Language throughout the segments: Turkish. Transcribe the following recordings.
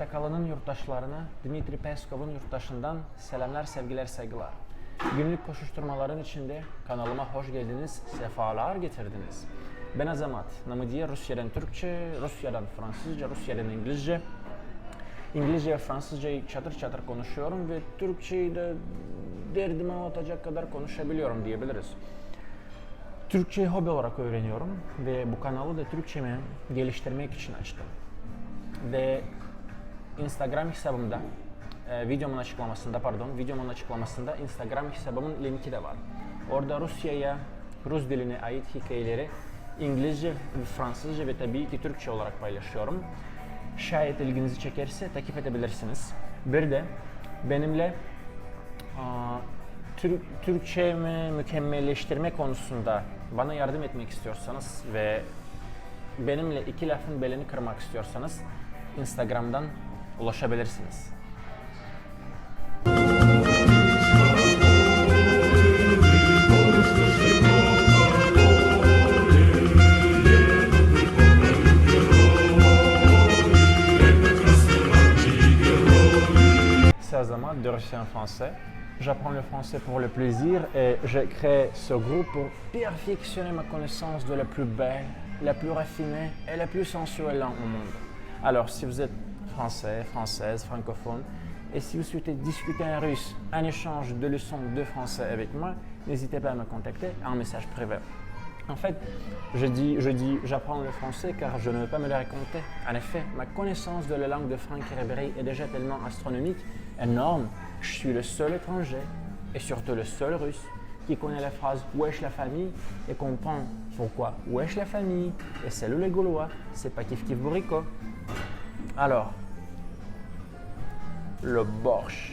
Amerikalı'nın yurttaşlarına Dmitri Peskov'un yurttaşından selamlar, sevgiler, saygılar. Günlük koşuşturmaların içinde kanalıma hoş geldiniz, sefalar getirdiniz. Ben Azamat, namı diye Rusya'dan Türkçe, Rusya'dan Fransızca, Rusya'dan İngilizce. İngilizce ve Fransızcayı çatır çatır konuşuyorum ve Türkçeyi de derdime atacak kadar konuşabiliyorum diyebiliriz. Türkçeyi hobi olarak öğreniyorum ve bu kanalı da Türkçemi geliştirmek için açtım. Ve Instagram hesabımda, e, videomun açıklamasında pardon, videomun açıklamasında Instagram hesabımın linki de var. Orada Rusya'ya, Rus diline ait hikayeleri İngilizce, Fransızca ve tabii ki Türkçe olarak paylaşıyorum. Şayet ilginizi çekerse takip edebilirsiniz. Bir de benimle aa, Tür- Türkçemi mükemmelleştirme konusunda bana yardım etmek istiyorsanız ve benimle iki lafın belini kırmak istiyorsanız Instagram'dan ulaşabilirsiniz. C'est Azama de Russien français. J'apprends le français pour le plaisir et j'ai créé ce groupe pour perfectionner ma connaissance de la plus belle, la plus raffinée et la plus sensuelle langue au monde. Alors, si vous êtes français, française, francophone, et si vous souhaitez discuter en russe, un échange de leçons de français avec moi, n'hésitez pas à me contacter en message privé. En fait, je dis, je dis, j'apprends le français car je ne veux pas me le raconter. En effet, ma connaissance de la langue de Franck Ribéry est déjà tellement astronomique, énorme, je suis le seul étranger, et surtout le seul russe, qui connaît la phrase Wesh la famille et comprend pourquoi Wesh la famille et salut les Gaulois, c'est pas kiff kiff bourrico. Alors, le borsch.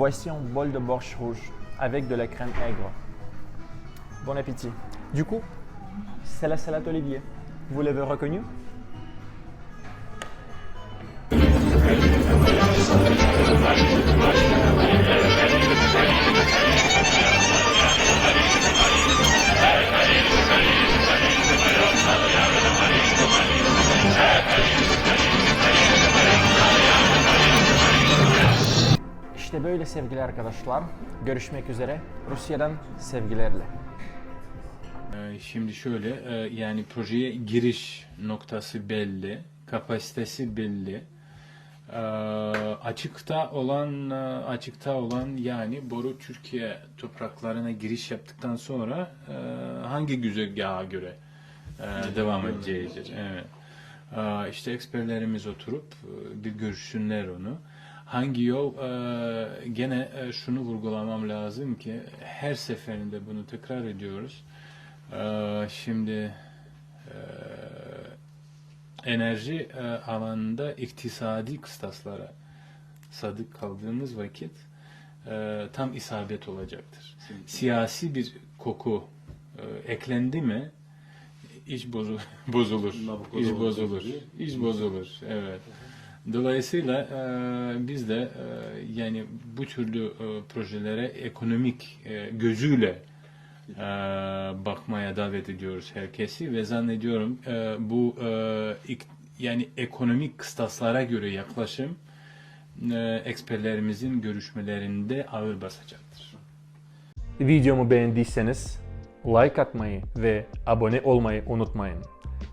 Voici un bol de borsch rouge avec de la crème aigre. Bon appétit. Du coup, c'est la salade Olivier. Vous l'avez reconnu İşte böyle sevgili arkadaşlar. Görüşmek üzere. Rusya'dan sevgilerle. Ee, Şimdi şöyle e, yani projeye giriş noktası belli, kapasitesi belli. Ee, Açıkta olan e, açıkta olan yani boru Türkiye topraklarına giriş yaptıktan sonra e, hangi güzergaha göre devam edeceğidir. Evet. Ee, İşte eksperlerimiz oturup bir görsünler onu. Hangi yol e, gene e, şunu vurgulamam lazım ki her seferinde bunu tekrar ediyoruz. E, şimdi e, enerji e, alanında iktisadi kıstaslara sadık kaldığımız vakit e, tam isabet olacaktır. Siyasi bir koku e, eklendi mi iş bozu, bozulur. İş bozulur. İş bozulur. Evet. Dolayısıyla e, biz de e, yani bu türlü e, projelere ekonomik e, gözüyle e, bakmaya davet ediyoruz herkesi ve zannediyorum e, bu e, ik- yani ekonomik kıstaslara göre yaklaşım e, eksperlerimizin görüşmelerinde ağır basacaktır. Videomu beğendiyseniz like atmayı ve abone olmayı unutmayın.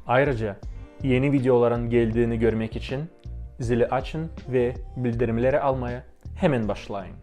Ayrıca yeni videoların geldiğini görmek için zili açın ve bildirimleri almaya hemen başlayın.